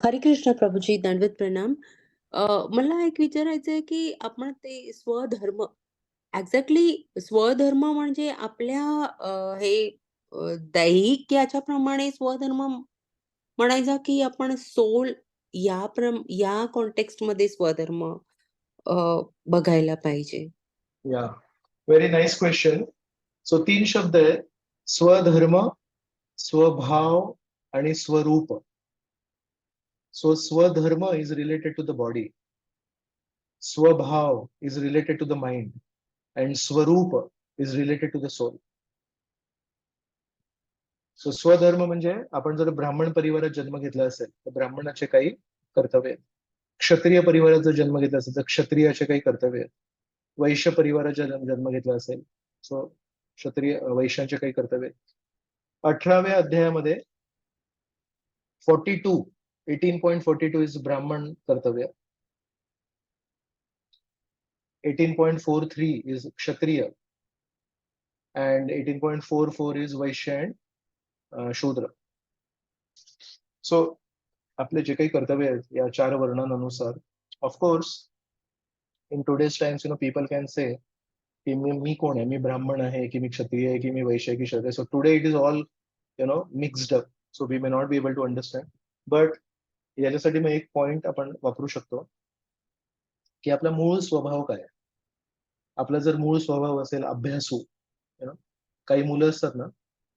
हरी कृष्ण प्रभूजी, दंडवत प्रणाम. मला एक विचारायचं आहे, की आपण ते स्वधर्म एक्झॅक्टली स्वधर्म म्हणजे आपल्या हे अ, दैहिक याच्याप्रमाणे स्वधर्म म्हणायचा, की आपण सोल या प्रम या कॉन्टेक्स्टमध्ये स्वधर्म अ, बघायला पाहिजे? या व्हेरी नाईस क्वेश्चन सो तीन शब्द आहेत स्वधर्म स्वभाव आणि स्वरूप सो स्वधर्म is related to the body स्वभाव is related to the mind and स्वरूप is related to the soul so स्वधर्म म्हणजे आपण जर ब्राह्मण परिवारात जन्म घेतला असेल तर ब्राह्मणाचे काही कर्तव्य आहेत. क्षत्रिय परिवारात जर जन्म घेतला असेल तर क्षत्रियाचे काही कर्तव्य आहेत. वैश्य परिवाराचा जन्म घेतला असेल सो क्षत्रिय वैश्यांचे काही कर्तव्य आहेत. अठराव्या अध्यायामध्ये forty two eighteen point forty two is ब्राह्मण कर्तव्य eighteen point four three is क्षत्रिय and eighteen point four four is Vysya and शूद्र सो आपले जे काही कर्तव्य आहेत या चार वर्णांनुसार of course in today's times you know people can say की मी मी कोण आहे? मी ब्राह्मण आहे की मी क्षत्रिय आहे की मी वैश्य की क्षत्रिय so today it is all you know mixed up so we may not be able to understand but याच्यासाठी मग एक पॉइंट आपण वापरू शकतो की आपला मूळ स्वभाव काय आपला जर मूळ स्वभाव असेल अभ्यासू काही मुलं असतात ना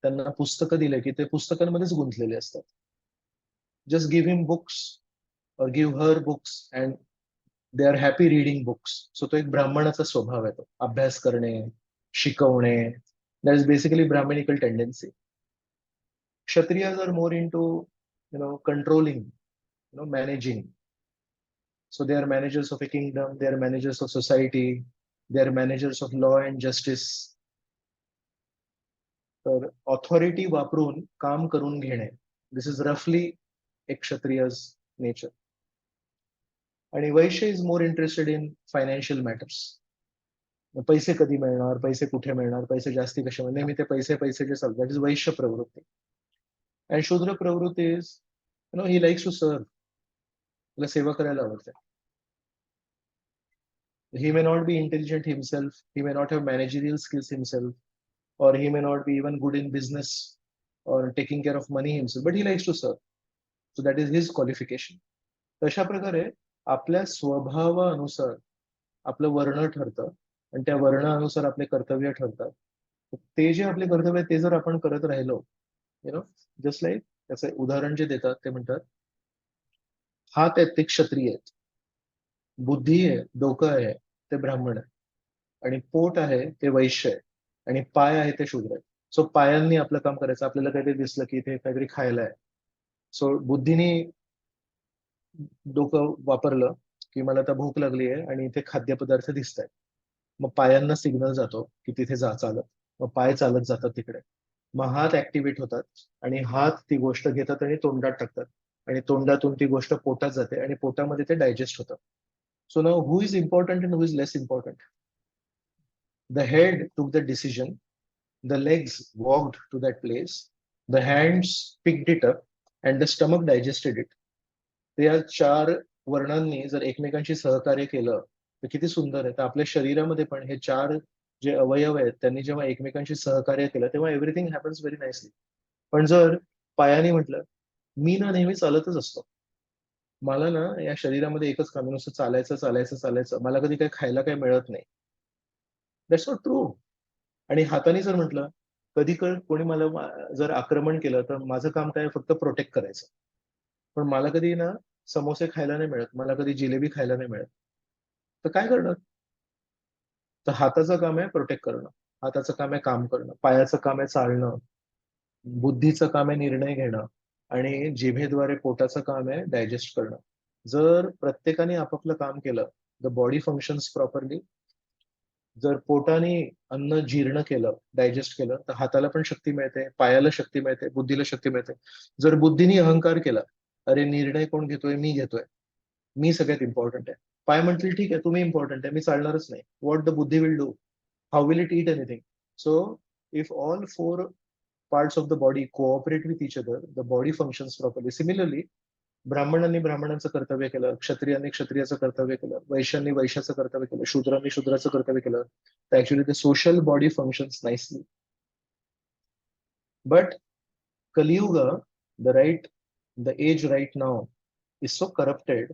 त्यांना पुस्तकं दिले की ते पुस्तकांमध्येच गुंतलेले असतात. जस्ट गिव्ह हिम बुक्स और give her books and they are happy reading books so तो एक ब्राह्मणाचा स्वभाव आहे तो. अभ्यास करणे शिकवणे. That is basically Brahmanical tendency क्षत्रिय are more into you know controlling you know managing so they are managers of a kingdom they are managers of society they are managers of law and justice तर authority वापरून काम करून घेणे. दिस is रफली एक Kshatriyas nature आणि वैश्य is more interested in financial matters पैसे कधी मिळणार पैसे कुठे मिळणार पैसे जास्ती कसे मिळणार? नेहमी ते पैसे पैसे जे चालतात इज वैश्य प्रवृत्ती. अँड शूद्र प्रवृत्ती is you know he likes to serve त्याला सेवा करायला आवडते. He may not be intelligent himself he may not have managerial skills himself और he may not be even good in business और taking care of money himself but he likes to serve so that is his qualification अशा प्रकारे आपल्या स्वभावानुसार आपलं वर्ण ठरतं आणि त्या वर्णानुसार आपले कर्तव्य ठरतात. ते जे आपले कर्तव्य ते जर आपण करत राहिलो यु नो जस्ट लाईक त्याचं उदाहरण जे देतात ते म्हणतात हात आहेत ते क्षत्रिय आहेत. बुद्धी आहे डोकं आहे ते ब्राह्मण आहे आणि पोट आहे ते वैश्य आहे आणि पाय आहे ते शूद्र आहे सो पायांनी आपलं काम करायचं. आपल्याला काहीतरी दिसलं की इथे काहीतरी खायला आहे. सो बुद्धीने डोकं वापरलं की मला आता भूक लागली आहे आणि इथे खाद्यपदार्थ दिसत आहेत. मग पायांना सिग्नल जातो की तिथे जा चालत. मग पाय चालत जातात तिकडे. मग हात ऍक्टिव्हेट होतात आणि हात ती गोष्ट घेतात आणि तोंडात टाकतात. आणि तोंडातून ती गोष्ट पोटात जाते आणि पोटामध्ये ते डायजेस्ट होतं. So now who is important and who is less important the head took the decision the legs walked to that place the hands picked it up and the stomach digested it या चार वर्णांनी जर एकमेकांशी सहकार्य केलं तर किती सुंदर आहे. तर आपल्या शरीरामध्ये पण हे चार जे अवयव आहेत त्यांनी जेव्हा एकमेकांशी सहकार्य केलं तेव्हा एव्हरीथिंग हॅपन्स व्हेरी नाईसली पण जर पायाने म्हटलं मी ना नेहमी चालतच असतो. मला ना या शरीरामध्ये एकच काम नुसतं चालायचं चालायचं चालायचं. मला कधी काही खायला काही मिळत नाही. दॅट्स नॉट ट्रू आणि हाताने जर म्हटलं कधी कोणी मला जर आक्रमण केलं तर माझं काम काय फक्त प्रोटेक्ट करायचं. पण मला कधी ना समोसे खायला नाही मिळत मला कधी जिलेबी खायला नाही मिळत. तर काय करणार? तर हाताचं काम आहे प्रोटेक्ट करणं. हाताचं काम आहे काम करणं. पायाचं काम आहे चालणं. बुद्धीचं काम आहे निर्णय घेणं. आणि जिभेद्वारे पोटाचं काम आहे डायजेस्ट करणं. जर प्रत्येकाने आपापलं काम केलं द बॉडी फंक्शन्स प्रॉपरली जर पोटाने अन्न जीर्ण केलं डायजेस्ट केलं तर हाताला पण शक्ती मिळते पायाला शक्ती मिळते बुद्धीला शक्ती मिळते. जर बुद्धीने अहंकार केला अरे निर्णय कोण घेतोय? मी घेतोय. मी सगळ्यात इम्पॉर्टंट आहे. पाय म्हणतील ठीक आहे तुम्ही इम्पॉर्टंट आहे मी चालणारच नाही. व्हॉट द बुद्धी will do how will it eat anything so if all four parts of the body cooperate with each other, the body functions properly. Similarly, ब्राह्मणांनी ब्राह्मणांचं कर्तव्य केलं क्षत्रियांनी क्षत्रियाचं कर्तव्य केलं वैश्यांनी वैश्याचं कर्तव्य केलं शूद्रांनी शूद्राचं कर्तव्य केलं तर ऍक्च्युली ते social body functions nicely but Kaliyuga the right the age right now is so corrupted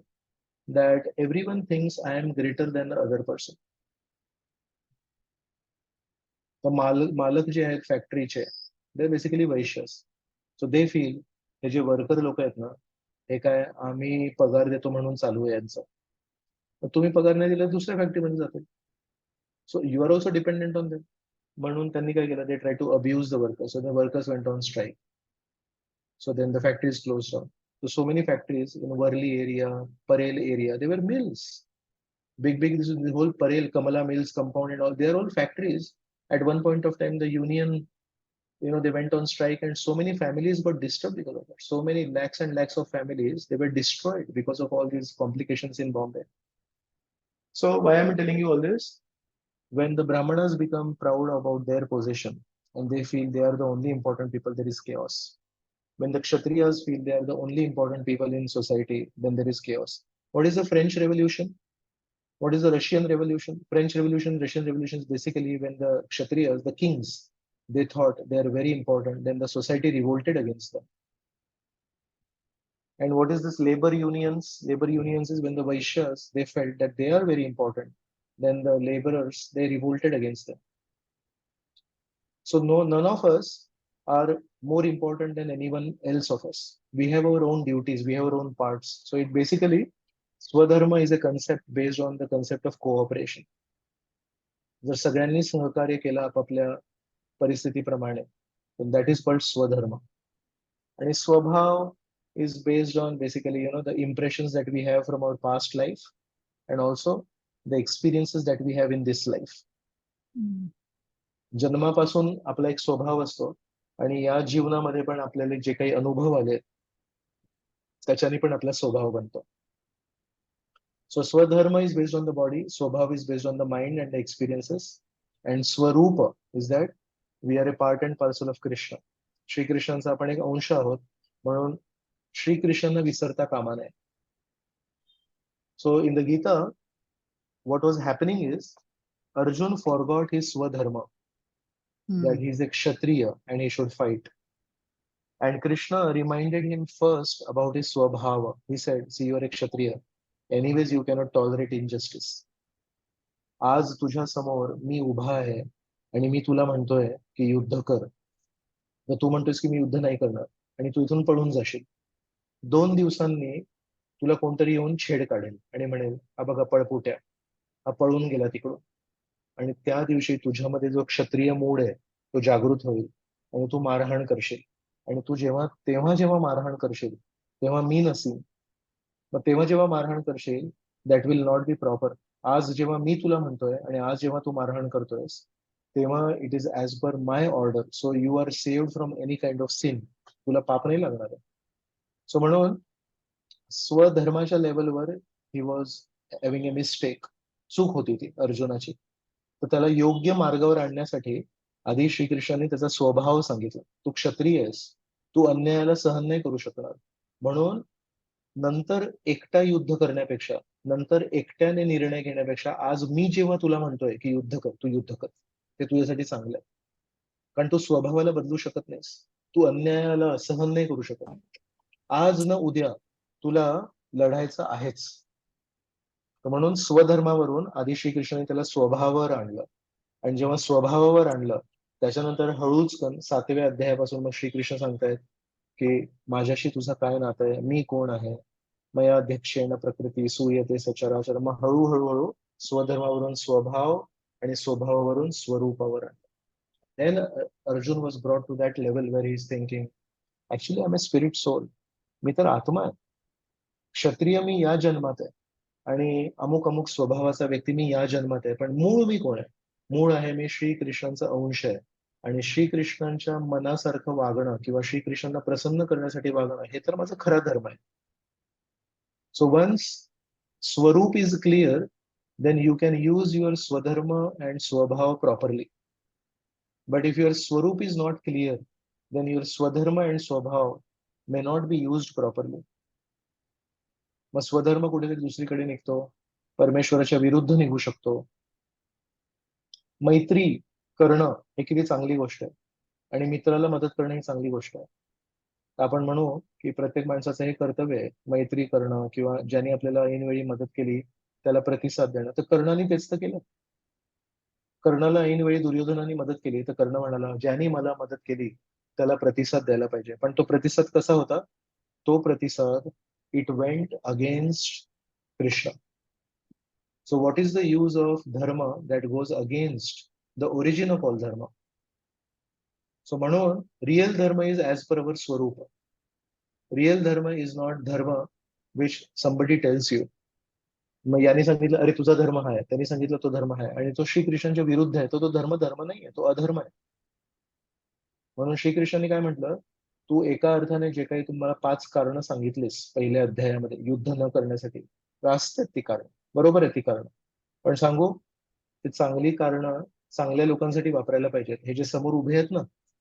that every one thinks I am greater than other person तर मालक मालक जे आहेत फॅक्टरीचे दे बेसिकली वैश्यस सो दे फील हे जे वर्कर लोक आहेत ना हे काय आम्ही पगार देतो म्हणून चालू आहे यांचं. तुम्ही पगार नाही दिला दुसऱ्या फॅक्टरीमध्ये जातील. So you are also dependent on them म्हणून त्यांनी काय केलं they try to abuse the workers so the workers went on strike so then the factory is close down So, so many factories in Worli area, Parel area, they were mills. Big, big, this is the whole Parel, Kamala Mills compound and all, they are all factories. At one point of time, the union, you know, they went on strike and so many families got disturbed because of that. So many lakhs and lakhs of families, they were destroyed because of all these complications in Bombay. So why am I telling you all this? When the Brahmanas become proud about their position and they feel they are the only important people, there is chaos when the Kshatriyas feel they are the only important people in society, then there is chaos. What is the French Revolution? What is the Russian Revolution? French Revolution, Russian Revolution is basically when the Kshatriyas, the kings, they thought they are very important, then the society revolted against them. And what is this labor unions? Labor unions is when the Vaishyas, they felt that they are very important, then the laborers, they revolted against them. So no, none of us are more important than anyone else of us. We have our own duties, we have our own parts. So it basically, Swadharma is a concept based on the concept of cooperation. जर सगळ्यांनी सहकार्य केलं आपापल्या परिस्थितीप्रमाणे. That is called स्वधर्म. आणि स्वभाव is based on basically you know the impressions that we have from our past life and also the experiences that we have in this life जन्मापासून आपला एक स्वभाव असतो आणि या जीवनामध्ये पण आपल्याला जे काही अनुभव आले त्याच्याने पण आपला स्वभाव बनतो. सो स्वधर्म is based on the body स्वभाव is based on the mind and the experiences and स्वरूप is that we are a part and parcel of Krishna श्रीकृष्णांचा आपण एक अंश आहोत. म्हणून श्री विसरता कामा नये. So in the Gita what was happening is Arjun forgot his स्वधर्म ही इज ए क्षत्रिय and he should fight and Krishna reminded him first about his स्वभाव he said see your a क्षत्रिय anyways you cannot tolerate injustice आज तुझ्या समोर मी उभा आहे आणि मी तुला म्हणतोय की युद्ध कर. तर तू म्हणतोयस की मी युद्ध नाही करणार आणि तू इथून पळून जाशील. दोन दिवसांनी तुला कोणतरी येऊन छेड काढेल आणि म्हणेल हा बघा पळपुट्या हा पळून गेला तिकडून. आणि त्या दिवशी तुझ्यामध्ये जो क्षत्रिय मूड आहे तो जागृत होईल आणि तू मारहाण करशील. आणि तू जेव्हा तेव्हा जेव्हा मारहाण करशील तेव्हा मी नसीन. मग तेव्हा जेव्हा मारहाण करशील that will not be proper आज जेव्हा मी तुला म्हणतोय आणि आज जेव्हा तू मारहाण करतोयस तेव्हा it is as per my order so you are saved from any kind of sin तुला पाप नाही लागणार. आहे सो म्हणून स्वधर्माच्या लेवलवर he was having a mistake चूक होती ती अर्जुनाची. तर त्याला योग्य मार्गावर आणण्यासाठी आधी श्रीकृष्णाने त्याचा स्वभाव सांगितला. तू क्षत्रिय आहेस. तू अन्यायाला सहन नाही करू शकणार. म्हणून नंतर एकटा युद्ध करण्यापेक्षा नंतर एकट्याने निर्णय घेण्यापेक्षा आज मी जेव्हा तुला म्हणतोय की युद्ध कर तू युद्ध कर. ते तुझ्यासाठी चांगलं आहे. कारण तू स्वभावाला बदलू शकत नाहीस. तू अन्यायाला सहन नाही करू शकत. आज न उद्या तुला लढायचं आहेच. म्हणून स्वधर्मावरून आधी श्रीकृष्णाने त्याला स्वभावावर आणलं. आणि जेव्हा स्वभावावर आणलं त्याच्यानंतर हळूच सातव्या अध्यायापासून मग श्रीकृष्ण सांगतायत की माझ्याशी तुझा काय नातं आहे? मी कोण आहे? मया अध्यक्षेण प्रकृती सूयते सचराचर मग हळूहळू हळू स्वधर्मावरून स्वभाव आणि स्वभावावरून स्वरूपावर आणलं. Then Arjun was brought to that level where is thinking actually I am a spirit soul मी तर आत्मा आहे. क्षत्रिय मी या जन्मात आहे. आणि अमुक अमुक स्वभावाचा व्यक्ती मी या जन्मात आहे. पण मूळ मी कोण आहे? मूळ आहे मी श्रीकृष्णांचा अंश आहे. आणि श्रीकृष्णांच्या मनासारखं वागणं किंवा श्रीकृष्णांना प्रसन्न करण्यासाठी वागणं हे तर माझा खरा धर्म आहे. सो वन्स स्वरूप is clear then you can use your स्वधर्म अँड स्वभाव प्रॉपरली बट इफ युअर स्वरूप is not clear then your स्वधर्म अँड स्वभाव may not be used properly मग स्वधर्म कुठेतरी दुसरीकडे निघतो. परमेश्वराच्या विरुद्ध निघू शकतो. मैत्री करणं हे किती चांगली गोष्ट आहे. आणि मित्राला मदत करणं ही चांगली गोष्ट आहे. आपण म्हणू की प्रत्येक माणसाचं हे कर्तव्य आहे मैत्री करणं किंवा ज्यांनी आपल्याला ऐनवेळी मदत केली त्याला प्रतिसाद देणं. तर कर्णाने तेच तर केलं. कर्णाला ऐनवेळी दुर्योधनाने मदत केली. तर कर्ण म्हणाला ज्यांनी मला मदत केली त्याला प्रतिसाद द्यायला पाहिजे. पण तो प्रतिसाद कसा होता? तो प्रतिसाद it went against Krishna so what is the use of धर्म that goes against the origin of all धर्म सो म्हणून रिअल धर्म इज ॲज पर अवर स्वरूप रिअल धर्म इज नॉट धर्म विच समबडी टेल्स यू मग याने सांगितलं अरे तुझा धर्म हा आहे. त्यांनी सांगितलं तो धर्म आहे. आणि तो श्रीकृष्णाच्या विरुद्ध आहे. तो तो धर्म धर्म नाही आहे. तो अधर्म आहे. म्हणून श्रीकृष्णाने काय म्हटलं तू एका अर्थाने जे काही तुम्हाला पाच कारण सांगितलीस पहिल्या अध्यायामध्ये युद्ध न करण्यासाठी रास्त ती कारण. बरोबर आहे ती कारण. पण सांगू ते चांगली कारण चांगल्या लोकांसाठी वापरायला पाहिजेत. हे जे समोर उभे आहेत ना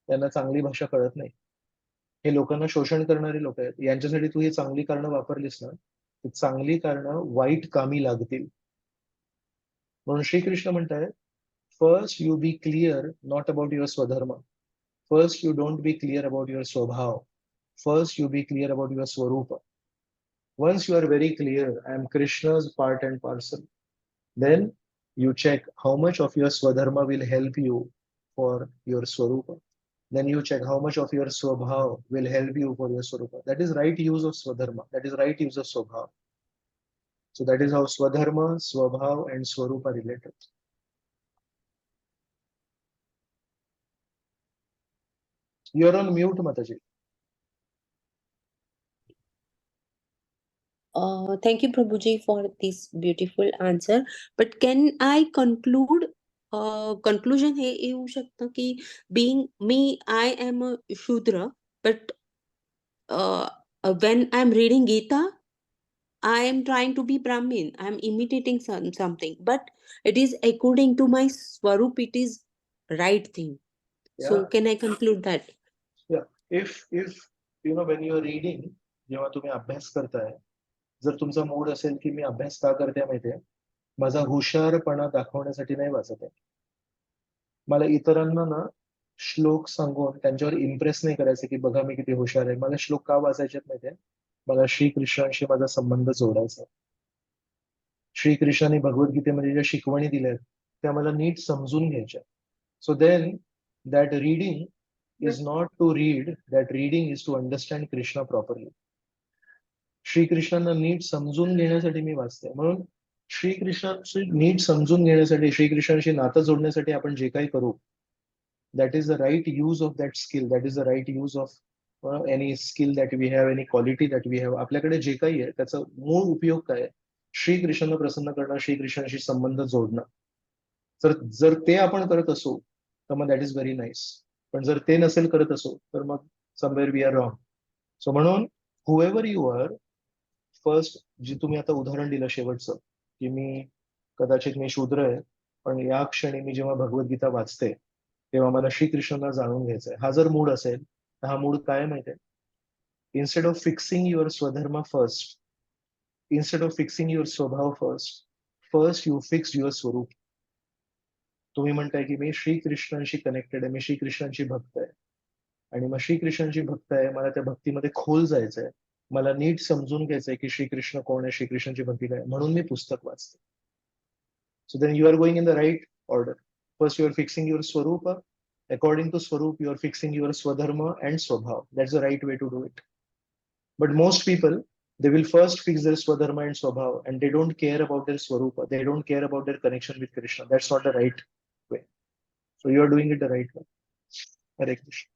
त्यांना चांगली भाषा कळत नाही. हे लोकांना शोषण करणारे लोक आहेत. यांच्यासाठी तू ही चांगली कारणं वापरलीस ना चांगली करणं वाईट कामी लागतील. म्हणून श्रीकृष्ण म्हणताय first you be clear not about your स्वधर्म. First you don't be clear about your स्वभाव. First you be clear about your स्वरूप. Once you are very clear I am Krishna part and parcel then you check how much of your स्वधर्म will help you for your स्वरूप. Then you check how much of your swabhav will help you for your swarupa that is right use of swadharma that is right use of swabhav so that is how swadharma swabhav and swarupa related you are on mute mataji Uh, thank you, Prabhuji, for this beautiful answer. But can I conclude? Conclusion है ये हो कि being मी I am शूद्र but when I am reading Gita I am trying to be Brahmin I am imitating something but it is according to my स्वरूप it is right thing so can I conclude that if if you know when you are reading जेव्हा तुम्ही अभ्यास करताय जर तुमचा mood असेल की मी अभ्यास का करते माहिती आहे माझा हुशारपणा दाखवण्यासाठी नाही वाचत आहे. मला इतरांना ना श्लोक सांगून त्यांच्यावर इम्प्रेस नाही करायचं की बघा मी किती हुशार आहे. मला श्लोक का वाचायचे माहितीये मला श्रीकृष्णांशी माझा संबंध जोडायचा श्रीकृष्णाने भगवद्गीतेमध्ये ज्या शिकवणी दिल्या आहेत त्या मला नीट समजून घ्यायच्या so then that reading is not to read that reading is to understand Krishna properly श्रीकृष्णांना नीट समजून घेण्यासाठी मी वाचते म्हणून श्रीकृष्णाशी नीट समजून घेण्यासाठी श्रीकृष्णाशी नातं जोडण्यासाठी आपण जे काही करू that is the right use of that skill that is the right use of any skill that we have any quality that we have आपल्याकडे जे काही आहे त्याचा मूळ उपयोग काय आहे? श्रीकृष्णांना प्रसन्न करणं श्रीकृष्णाशी संबंध जोडणं. तर जर ते आपण करत असू तर मग दॅट इज व्हेरी नाईस पण जर ते नसेल करत असो तर मग somewhere we are wrong so म्हणून हुएवर यू आर फर्स्ट जी तुम्ही आता उदाहरण दिलं शेवटचं की मी कदाचित मी शूद्र आहे पण या क्षणी मी जेव्हा भगवद्गीता वाचते तेव्हा मला श्रीकृष्णांना जाणून घ्यायचंय. हा जर मूड असेल तर हा मूड काय माहिती आहे? इन्स्टेड ऑफ फिक्सिंग युअर स्वधर्म first instead of fixing your स्वभाव first first you fix your स्वरूप. तुम्ही म्हणताय की मी श्रीकृष्णांशी कनेक्टेड आहे मी श्रीकृष्णांची भक्त आहे. आणि मग श्रीकृष्णांची भक्त आहे मला त्या भक्तीमध्ये खोल जायचंय. मला नीट समजून घ्यायचंय की श्रीकृष्ण कोण आहे श्रीकृष्णांची भक्ती काय आहे. म्हणून मी पुस्तक वाचते so then you are going in the right order first you are fixing your स्वरूप अकॉर्डिंग टू स्वरूप यू आर फिक्सिंग युअर स्वधर्म अँड स्वभाव that's the right way to do it but most people they will first fix their swadharma and swabhav and they don't care about their swarupa they don't care about their connection with krishna that's not the right way so you are doing it the right way hare krishna